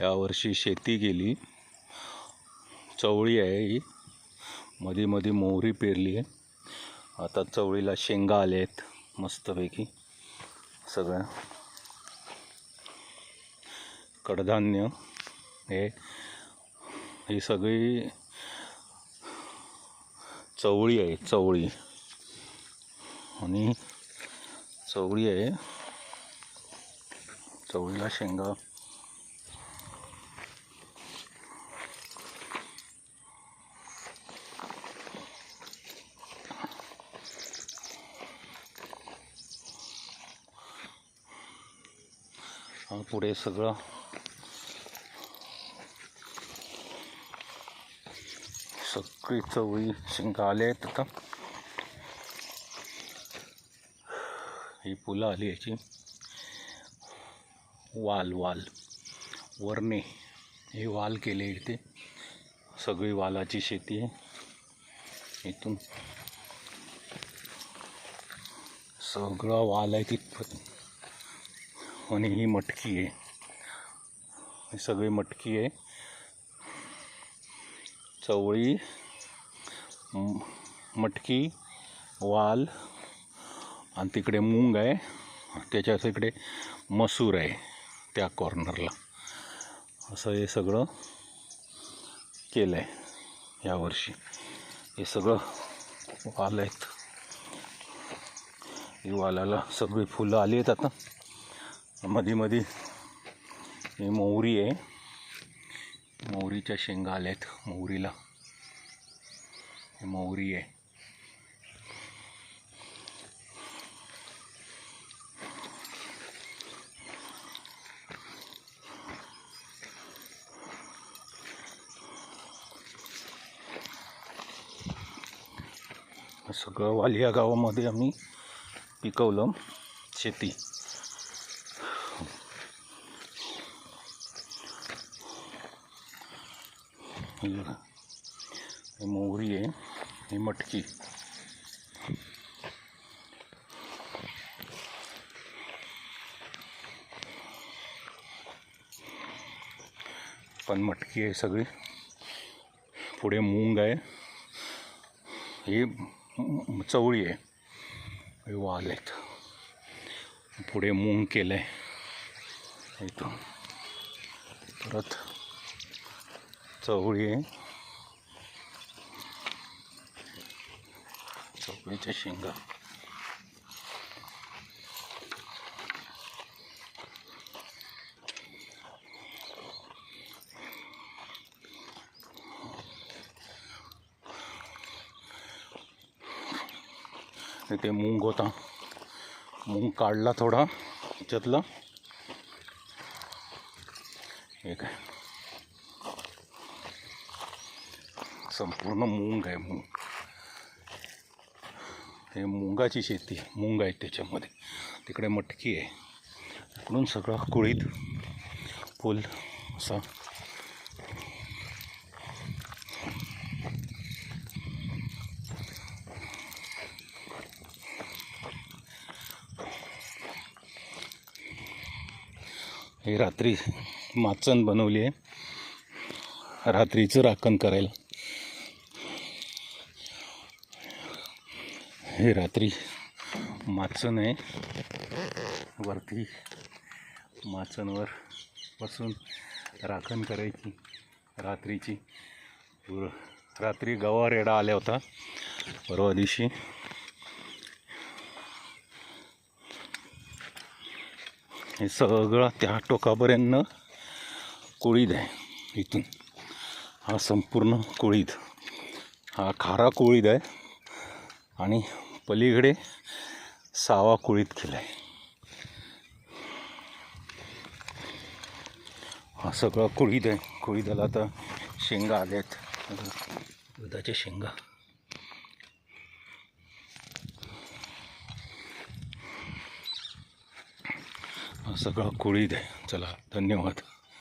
यावर्षी शेती केली. चवळी आहे ही. मध्ये मध्ये मोहरी पेरली आहे. आता चवळीला शेंगा आल्या आहेत मस्तपैकी. सगळ्या कडधान्य हे. ही सगळी चवळी आहे चवळी. आणि चवळी आहे. चवळीला शेंगा पुढे सगळं सगळी चवळी शेंगा आल्या आहेत आता ही फुलं आली याची वाल वाल. वरणे हे वाल केले इथे. सगळी वालाची शेती आहे. इथून सगळं वाल आहे तिथपर्यंत आणि ही मटकी आहे. ही सगळी मटकी आहे. चवळी मटकी वाल आणि तिकडे मूंग आहे. त्याच्या तिकडे मसूर आहे. त्या कॉर्नरला असं हे सगळं केलं आहे यावर्षी हे सगळं वाल आहेत. ही वालाला सगळी फुलं आली आहेत आता. मध्ये मध्ये हे मोहरी आहे. मोहरीच्या शेंगा आल्या आहेत मोहरीला. मोहरी आहे. सगळं वालिया गावामध्ये आम्ही पिकवलं शेती. हे मोहरी आहे ही मटकी. पण मटकी आहे सगळी. पुढे मूंग आहे. हे चवळी आहे. वाल आहेत पुढे मूग केलं आहे इथं. परत चवळी आहे. चवळीच्या शेंगा. इथे मूग होता. मूंग काढला थोडा याच्यातला हे काय? संपूर्ण मूंग आहे मूंग. हे मुंगाची शेती मूग आहे त्याच्यामध्ये. तिकडे मटकी आहे. इकडून सगळं कुळीत फुल असा हे रात्री माचण बनवली आहे. रात्रीचं राखण करायला. हे रात्री माचण आहे. वरती माचणवर बसून राखण करायची. रात्रीची रात्री गवा रेडा आल्या होता. परवा दिवशी हे सगळं त्या टोकापर्यंत कोळीद आहे इथून. हा संपूर्ण कुळीद. हा खारा कोळीद आहे आणि पलीकडे सावा कोळीत केला आहे. हा सगळा कोळीद आहे. कोळीदाला आता शेंगा आल्या आहेत दुधाच्या शेंगा. सगळा कुळीद आहे चला धन्यवाद.